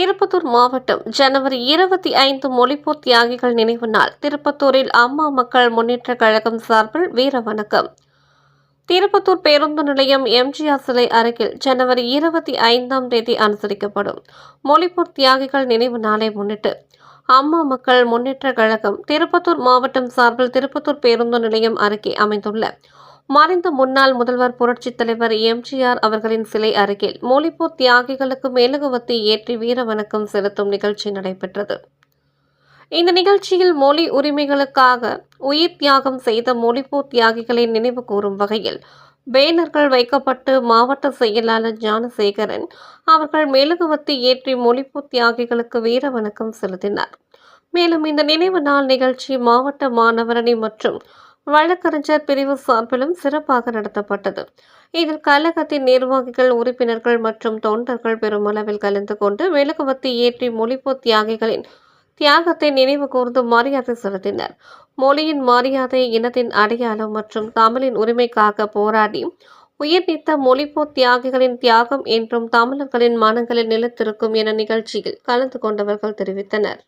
திருப்பத்தூர் மாவட்டம் ஜனவரி இருபத்தி ஐந்து மொழிப்போர் தியாகிகள் நினைவு நாள். திருப்பத்தூரில் அம்மா மக்கள் முன்னேற்ற கழகம் சார்பில் வீர வணக்கம். திருப்பத்தூர் பேருந்து நிலையம் எம்ஜிஆர் சிலை அருகில் ஜனவரி இருபத்தி ஐந்தாம் தேதி அனுசரிக்கப்படும். மொழிப்போர் தியாகிகள் நினைவு நாளை முன்னிட்டு அம்மா மக்கள் முன்னேற்ற கழகம் திருப்பத்தூர் மாவட்டம் சார்பில் திருப்பத்தூர் பேருந்து நிலையம் அருகே அமைந்துள்ள மறைந்த முன்னாள் முதல்வர் புரட்சித் தலைவர் எம்ஜிஆர் அவர்களின் சிலை அருகில் மொழிப்போர் தியாகிகளுக்கு மெழுகுவத்தி ஏற்றி வீர வணக்கம் செலுத்தும் நிகழ்ச்சி நடைபெற்றது. இந்த நிகழ்ச்சியில் மொழி உரிமைகளுக்காக உயிர் தியாகம் செய்த மொழிப்போர் தியாகிகளை நினைவு கூறும் வகையில் பேனர்கள் வைக்கப்பட்டு மாவட்ட செயலாளர் ஞானசேகரன் அவர்கள் மெழுகுவத்தி ஏற்றி மொழிப்பூர் தியாகிகளுக்கு வீர வணக்கம் செலுத்தினார். மேலும் இந்த நினைவு நாள் நிகழ்ச்சி மாவட்ட மாணவரணி மற்றும் வழக்கறிஞர் பிரிவு சார்பிலும் சிறப்பாக நடத்தப்பட்டது. இதில் கழகத்தின் நிர்வாகிகள் உறுப்பினர்கள் மற்றும் தொண்டர்கள் பெருமளவில் கலந்து கொண்டு மெழுகுவத்தி ஏற்றி மொழிப்போர் தியாகிகளின் தியாகத்தை நினைவு கூர்ந்து மரியாதை செலுத்தினர். மொழியின் மரியாதை இனத்தின் அடையாளம் மற்றும் தமிழின் உரிமைக்காக போராடி உயிர் நீத்த மொழிப்போர் தியாகிகளின் தியாகம் என்றும் தமிழர்களின் மனங்களில் நிலைத்திருக்கும் என நிகழ்ச்சியில் கலந்து கொண்டவர்கள் தெரிவித்தனர்.